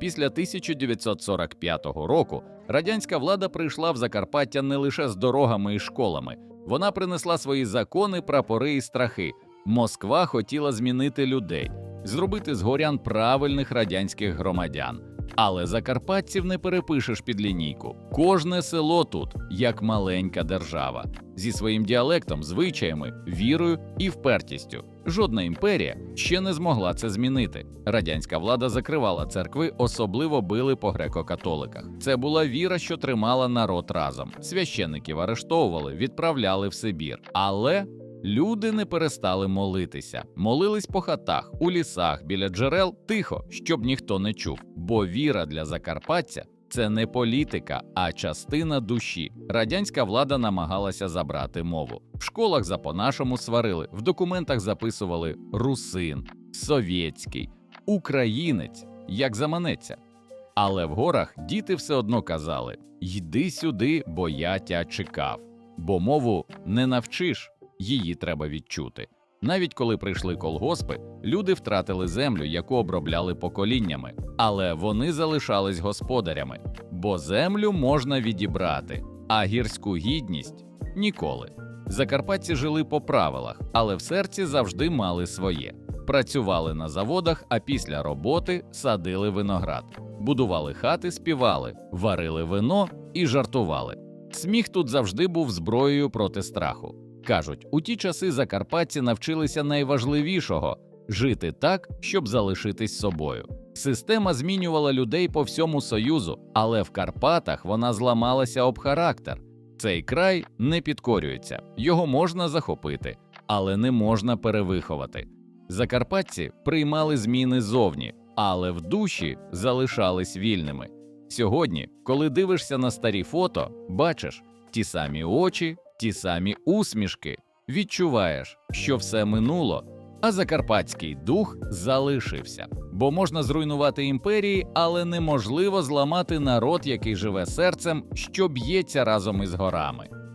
Після 1945 року радянська влада прийшла в Закарпаття не лише з дорогами і школами, вона принесла свої закони, прапори і страхи. Москва хотіла змінити людей, зробити з горян правильних радянських громадян. Але закарпатців не перепишеш під лінійку. Кожне село тут як маленька держава зі своїм діалектом, звичаями, вірою і впертістю. Жодна імперія ще не змогла це змінити. Радянська влада закривала церкви, особливо били по греко-католиках. Це була віра, що тримала народ разом. Священників арештовували, відправляли в Сибір. Але люди не перестали молитися, молились по хатах, у лісах, біля джерел, тихо, щоб ніхто не чув. Бо віра для закарпатця це не політика, а частина душі. Радянська влада намагалася забрати мову. В школах за по-нашому сварили, в документах записували русин, совєтський, українець, як заманеться. Але в горах діти все одно казали: йди сюди, бо я тя чекав. Бо мову не навчиш, її треба відчути. Навіть коли прийшли колгоспи, люди втратили землю, яку обробляли поколіннями, але вони залишались господарями, бо землю можна відібрати, а гірську гідність ніколи. Закарпатці жили по правилах, але в серці завжди мали своє. Працювали на заводах, а після роботи садили виноград, будували хати, співали, варили вино і жартували. Сміх тут завжди був зброєю проти страху. Кажуть, у ті часи закарпатці навчилися найважливішого жити так, щоб залишитись собою. Система змінювала людей по всьому союзу, але в Карпатах вона зламалася об характер. Цей край не підкорюється, його можна захопити, але не можна перевиховати. Закарпатці приймали зміни зовні, але в душі залишались вільними. Сьогодні, коли дивишся на старі фото, бачиш ті самі очі, ті самі усмішки, відчуваєш, що все минуло, а закарпатський дух залишився. Бо можна зруйнувати імперії, але неможливо зламати народ, який живе серцем, що б'ється разом із горами.